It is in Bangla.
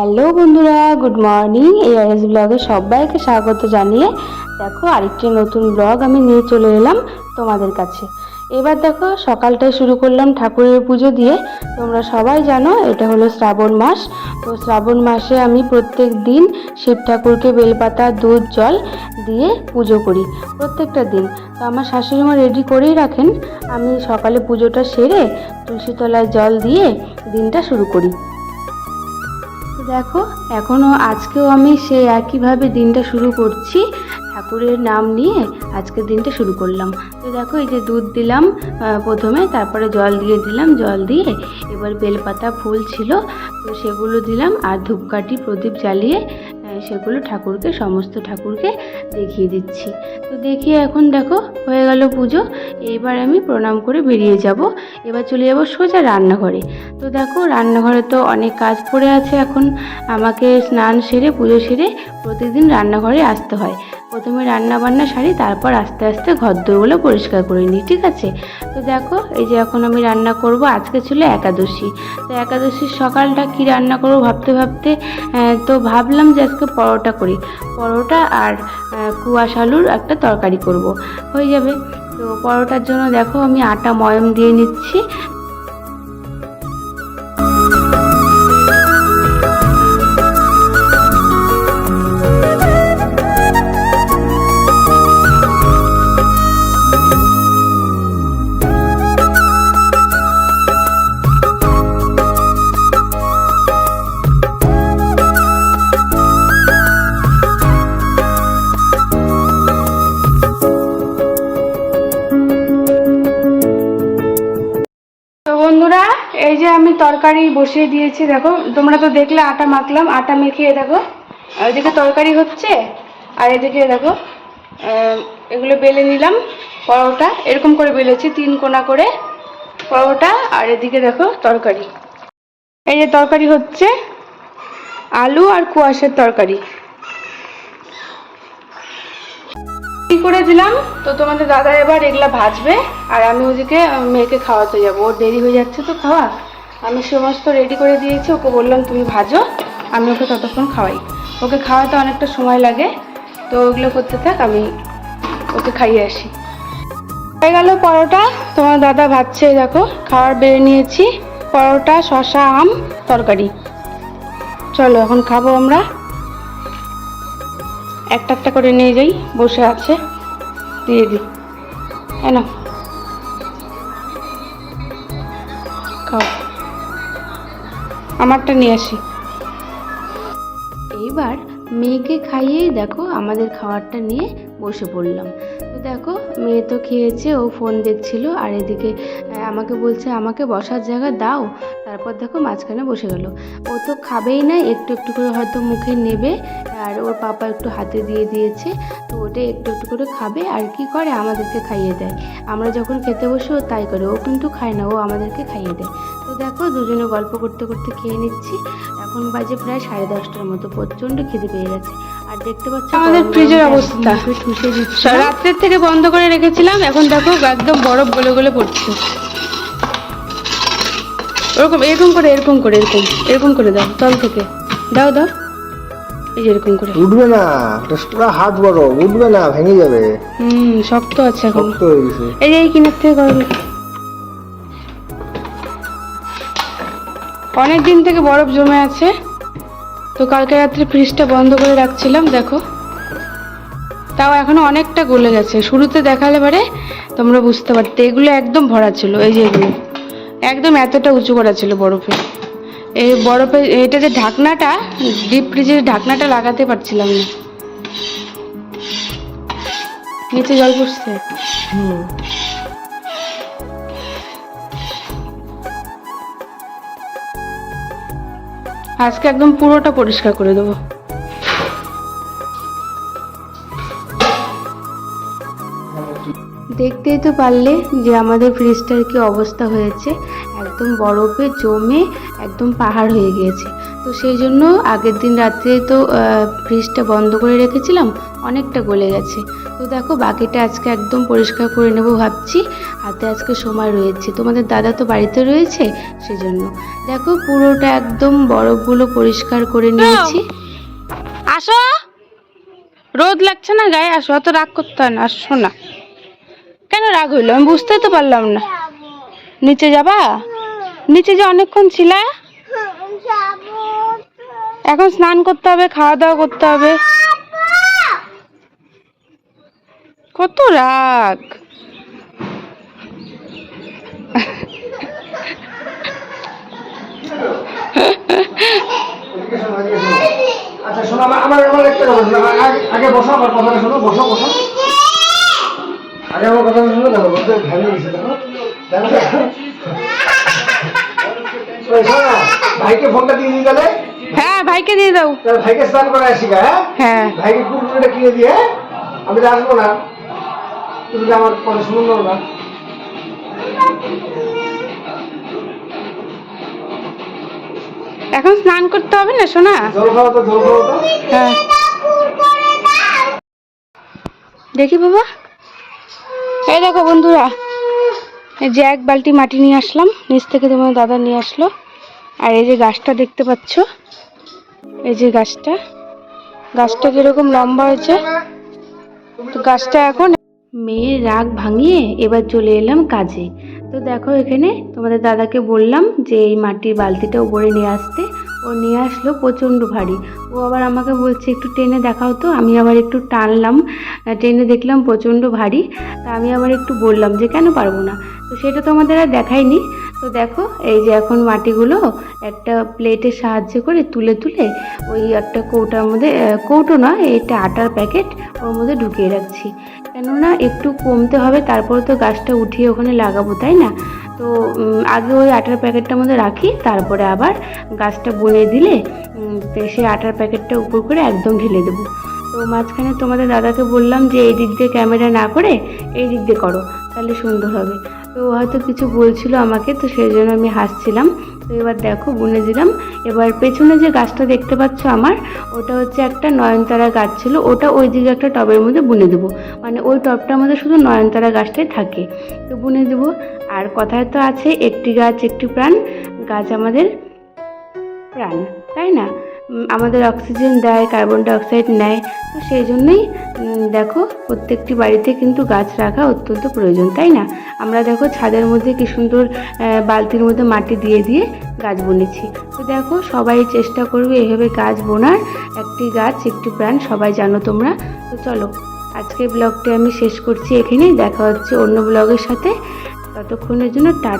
হ্যালো বন্ধুরা, গুড মর্নিং। এআরএস ব্লগে সবাইকে স্বাগত জানিয়ে দেখো আরেকটি নতুন ব্লগ আমি নিয়ে চলে এলাম তোমাদের কাছে। এবার দেখো সকালটায় শুরু করলাম ঠাকুরের পুজো দিয়ে। তোমরা সবাই জানো এটা হলো শ্রাবণ মাস। তো শ্রাবণ মাসে আমি প্রত্যেক দিন শিব ঠাকুরকে বেলপাতা, দুধ, জল দিয়ে পুজো করি, প্রত্যেকটা দিন। তো আমার শাশুড়ি মা রেডি করেই রাখেন। আমি সকালে পুজোটা সেরে তুলসীতলায় জল দিয়ে দিনটা শুরু করি। দেখো এখনও আজকেও আমি সেই একইভাবে দিনটা শুরু করছি, ঠাকুরের নাম নিয়ে আজকের দিনটা শুরু করলাম। তো দেখো, এই যে দুধ দিলাম প্রথমে, তারপরে জল দিয়ে দিলাম, জল দিয়ে এবার বেলপাতা ফুল ছিল, তো সেগুলো দিলাম আর ধূপকাঠি প্রদীপ জ্বালিয়ে আহ, সেগুলো ঠাকুরকে সমস্ত ঠাকুরকে দেখিয়ে দিচ্ছি। তো দেখিয়ে এখন দেখো হয়ে গেল পুজো। এইবার আমি প্রণাম করে বেরিয়ে যাব। এবার চলে যাব সোজা রান্নাঘরে। তো দেখো রান্নাঘরে তো অনেক কাজ পড়ে আছে এখন। আমাকে স্নান সেরে পুজো সেরে প্রতিদিন রান্নাঘরে আসতে হয়। প্রথমে রান্না বান্না সারি, তারপর আস্তে আস্তে ঘর দোরগুলো পরিষ্কার করে নিই, ঠিক আছে? তো দেখো, এই যে এখন আমি রান্না করব, আজকে ছিল একাদশী। তো একাদশীর সকালটা কি রান্না করব ভাবতে ভাবতে তো ভাবলাম যে আজকে পরোটা করি। পরোটা আর কুয়াশ আলুর একটা তরকারি করব। হয়ে যাবে। তো পরোটার জন্য দেখো আমি আটা ময়ম দিয়ে নিচ্ছি আমি তরকারি বসিয়ে দিয়েছি, দেখো। তোমরা তো দেখলে আটা মাখলাম, আটা মেখে, দেখো। আর এদিকে তরকারি হচ্ছে, আর এদিকে, দেখো এগুলো বেলে নিলাম, পরোটা। এরকম করে বেলেছি, তিন কোনা করে পরোটা, আর এদিকে, দেখো, তরকারি। এই যে তরকারি হচ্ছে, আলু আর কুয়াশের তরকারি। কি করে দিলাম? তো তোমাদের দাদা এবার এগুলা ভাজবে, আর আমি ওদিকে মেয়েকে খাওয়াতে যাব। ওর দেরি হয়ে যাচ্ছে তো খাওয়া। আমি সমস্ত রেডি করে দিয়েছি, ওকে বললাম, তুমি ভাজো, আমি ওকে ততক্ষণ খাওয়াই। ওকে খাওয়াতে অনেকটা সময় লাগে, তো ওগুলো করতে থাক, আমি ওকে খাইয়ে আসি। হয়ে গেল পরোটা, তোমার দাদা এই দেখো খাওয়ার বেড়ে নিয়েছি, পরোটা শশা আম, তরকারি। চলো, এখন খাব আমরা। একটা একটা করে নিয়ে যাই, বসে আছে, দিয়ে দিই। হ্যাঁ আমারটা নিয়ে আসি। এইবার মেয়েকে খাইয়েই দেখো আমাদের খাবারটা নিয়ে বসে পড়লাম। তো দেখো, মেয়ে তো খেয়েছে, ও ফোন দেখছিল, আর এদিকে আমাকে বলছে, আমাকে বসার জায়গা দাও। তারপর দেখো মাঝখানে বসে গেল। ও তো খাবেই না, একটু একটু করে হয়তো মুখে নেবে, আর ওর পাপা একটু হাতে দিয়ে দিয়েছে, তো ওটা একটু একটু করে খাবে, আর কি করে আমাদেরকে খাইয়ে দেয়। আমরা যখন খেতে বসি, ও তাই করে, ও কিন্তু খায় না, ও আমাদেরকে খাইয়ে দেয়। দেখো দুজনে গল্প করতে করতে খেয়ে নিচ্ছি। এখন বাজে প্রায় সাড়ে দশটার মতো প্রচণ্ড খিদে পেয়ে গেছে। আর দেখতে পাচ্ছ আমাদের ফ্রিজের অবস্থা। ঠুসে দিচ্ছে। রাত্রের থেকে বন্ধ করে রেখেছিলাম এখন দেখো একদম বরফ গলে গলে পড়ছে। ওরকম এরকম করে এরকম করে এরকম এরকম করে দাও তল থেকে। দাও দাও। এই যে এরকম করে। উঠবে না পুরো হাত বড় উঠবে না ভেঙে যাবে। হুম শক্ত আছে এখন। শক্ত হয়ে গেছে। এই এই কিনার থেকে গরম। অনেক দিন থেকে বরফ জমে আছে। তো কালকে রাত্রে ফ্রিজটা বন্ধ করে রাখছিলাম, দেখো। তাও এখনও অনেকটা গলে গেছে। শুরুতে দেখালে পারে তোমরা বুঝতে পারতে। এগুলো একদম ভরা ছিল, এই যে এগুলো। একদম এতটা উঁচু করা ছিল বরফে। এই বরফে এটা যে ঢাকনাটা ডিপ ফ্রিজের ঢাকনাটা লাগাতে পারছিলাম না। নিচে জল পড়ছে। আজকে একদম পুরোটা পরিষ্কার করে দেবো। দেখতেই তো পারলে যে আমাদের ফ্রিজটার কি অবস্থা হয়েছে। একদম বরফে জমে একদম পাহাড় হয়ে গিয়েছে। তো সেই জন্য আগের দিন রাত্রে তো ফ্রিজটা বন্ধ করে রেখেছিলাম অনেকটা গলে গেছে। তো দেখো বাকিটা আজকে একদম পরিষ্কার করে নেব ভাবছি। হাতে আজকে সময় রয়েছে। তোমাদের দাদা তো বাড়িতে রয়েছে সেজন্য। দেখো পুরোটা একদম বরফগুলো পরিষ্কার করে নিয়েছি। আসো। রোদ লাগছে না গায়ে আসো। অত রাগ করতে হয় না। আসো না। কেন রাগ হইল? আমি বুঝতেই তো পারলাম না। নিচে যাবা? নিচে যে অনেকক্ষণ ছিলা? এখন স্নান করতে হবে, খাওয়া দাওয়া করতে হবে। কত রাগ। আচ্ছা শোনো, আমার আমার একটা কথা আগে বসো, আমার কথাটা শোনো, বসো বসো। আমার শোনো দেখো বলতে দেখো ভাইকে ফোনটা দিয়ে দিই তাহলে? হ্যাঁ ভাইকে দিয়ে দাও। ভাইকে স্নান করে আসি হ্যাঁ? হ্যাঁ। ভাইকে কুকুরটা কিনে দিয়ে হ্যাঁ? আমি তো আসব না। তুমি তো আমার কথা না। এখন স্নান করতে হবে না সোনা? জল খাওয়া তো জল খাওয়া তো। হ্যাঁ। দেখি বাবা। এই দেখো বন্ধুরা, এই যে এক বালতি মাটি নিয়ে আসলাম, নিচ থেকে তোমার দাদা নিয়ে আসলো। আর এই যে গাছটা দেখতে পাচ্ছ, এই যে গাছটা গাছটা কীরকম লম্বা হয়েছে, তো গাছটা এখন মেয়ের রাগ ভাঙিয়ে এবার চলে এলাম কাজে। তো দেখো এখানে তোমাদের দাদাকে বললাম যে এই মাটির বালতিটা উপরে নিয়ে আসতে ও নিয়ে আসলো প্রচণ্ড ভারী। ও আবার আমাকে বলছে, একটু টেনে দেখাও তো। আমি আবার একটু টানলাম টেনে দেখলাম প্রচণ্ড ভারী। তা আমি আবার একটু বললাম যে, কেন পারব না? তো সেটা তো আমাদের আর দেখায়নি। তো দেখো, এই যে এখন মাটিগুলো একটা প্লেটের সাহায্য করে তুলে তুলে ওই একটা কৌটার মধ্যে কৌটো নয় এটা আটার প্যাকেট ওর মধ্যে ঢুকিয়ে রাখছি। কেননা একটু কমতে হবে, তারপর তো গাছটা উঠিয়ে ওখানে লাগাবো, তাই না? তো আগে ওই আটার প্যাকেটটার মধ্যে রাখি, তারপরে আবার গাছটা বুনে দিলে সেই আটার প্যাকেটটা উপর করে একদম ঢেলে দেবো। তো মাঝখানে তোমাদের দাদাকে বললাম যে, এই দিক দিয়ে ক্যামেরা না করে, এই দিক দিয়ে করো, তাহলে সুন্দর হবে। তো হয়তো কিছু বলছিল আমাকে, তো সেই জন্য আমি হাসছিলাম। তো এবার দেখো, বুনে দিলাম। এবার পেছনে যে গাছটা দেখতে পাচ্ছ আমার, ওটা হচ্ছে একটা নয়নতারা গাছ ছিল। ওটা ওই দিকে একটা টবের মধ্যে বুনে দেবো। মানে ওই টবটার মধ্যে শুধু নয়নতারা গাছটাই থাকে। তো বুনে দেবো। আর কথায় তো আছে, একটি গাছ, একটি প্রাণ। গাছ আমাদের প্রাণ, তাই না? আমাদের অক্সিজেন দেয়, কার্বন ডাইঅক্সাইড নেয়। তো সেই জন্যই দেখো, প্রত্যেকটি বাড়িতে কিন্তু গাছ রাখা অত্যন্ত প্রয়োজন, তাই না? আমরা দেখো ছাদের মধ্যে কি সুন্দর বালতির মধ্যে মাটি দিয়ে দিয়ে গাছ বুনেছি। তো দেখো, সবাই চেষ্টা করবে এভাবে গাছ বোনার। একটি গাছ, একটি প্রাণ, সবাই জানো তোমরা। তো চলো, আজকের ব্লগটি আমি শেষ করছি এখানেই। দেখা হচ্ছে অন্য ব্লগের সাথে। ততক্ষণের জন্য টাটা